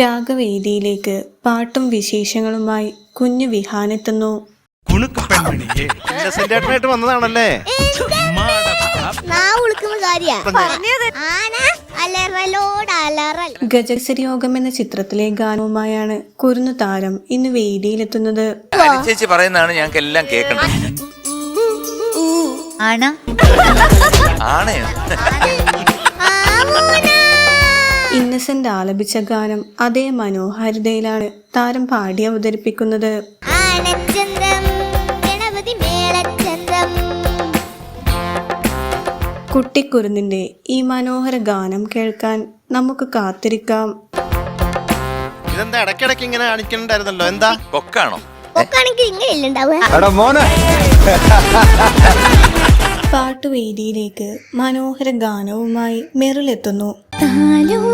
രാഗവേദിയിലേക്ക് പാട്ടും വിശേഷങ്ങളുമായി കുഞ്ഞു വിഹാനെത്തുന്നു. ഗജസരി യോഗം സെന്റേറ്ററായിട്ട് വന്നതാണല്ലേ? അലറൽ. ഗജസരിയോഗം എന്ന ചിത്രത്തിലെ ഗാനവുമായാണ് കുരുന്നു താരം ഇന്ന് വേദിയിലെത്തുന്നത്. ചേച്ചി പറയുന്നതാണ് ഞങ്ങൾക്ക് എല്ലാം കേൾക്കണം ആണോ ആണയോ ഇന്നസെന്റ് ആലപിച്ച ഗാനം അതേ മനോഹാരിതയിലാണ് താരം പാടി അവതരിപ്പിക്കുന്നത്. കുട്ടിക്കുരുന്നിന്റെ ഈ മനോഹര ഗാനം കേൾക്കാൻ നമുക്ക് കാത്തിരിക്കാം. ഇതെന്താ ഇടയ്ക്കിടയ്ക്ക് ഇങ്ങനെ കാണിക്കണ്ടായിരുന്നല്ലോ എന്താ? കൊക്കാണോ? പാട്ടുവേദിയിലേക്ക് മനോഹര ഗാനവുമായി മെറിലെത്തുന്നു. താലോലം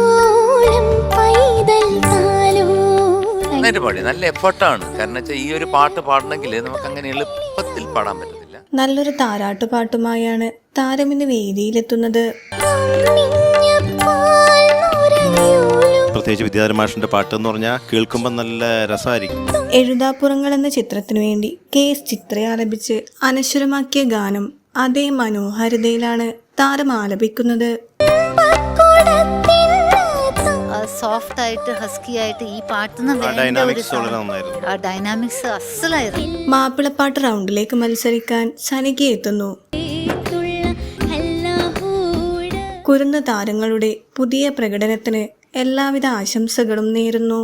നന്നായിട്ട് പാടി നല്ല എഫർട്ടാണ്. കാരണം വെച്ചാൽ ഈ ഒരു പാട്ട് പാടണമെങ്കിൽ നമുക്ക് അങ്ങനെ എളുപ്പത്തിൽ പാടാൻ പറ്റത്തില്ല. നല്ലൊരു താരാട്ടുപാട്ടുമായാണ് താരം ഇന്ന് വേദിയിലെത്തുന്നത്. പ്രത്യേകിച്ച് വിദ്യാധരമാഷിന്റെ പാട്ട് എന്ന് പറഞ്ഞാൽ കേൾക്കുമ്പോൾ നല്ല രസമായിരിക്കും എഴുതാപ്പുറങ്ങൾ എന്ന ചിത്രത്തിനു വേണ്ടി കെ എസ് ചിത്ര ആലപിച്ച് അനശ്വരമാക്കിയ ഗാനം അതേ മനോഹാരിതയിലാണ് താരം ആലപിക്കുന്നത്. സോഫ്റ്റ് ആയിട്ട് ഹസ്കി ആയിട്ട് ഈ പാട്ടിന് വേണ്ട ആ ഡൈനാമിക്സ് അസലായിരുന്നു. മാപ്പിളപ്പാട്ട് റൗണ്ടിലേക്ക് മത്സരിക്കാൻ സനിക എത്തുന്നു. കുരുന്ന താരങ്ങളുടെ പുതിയ പ്രകടനത്തിന് എല്ലാവിധ ആശംസകളും നേരുന്നു.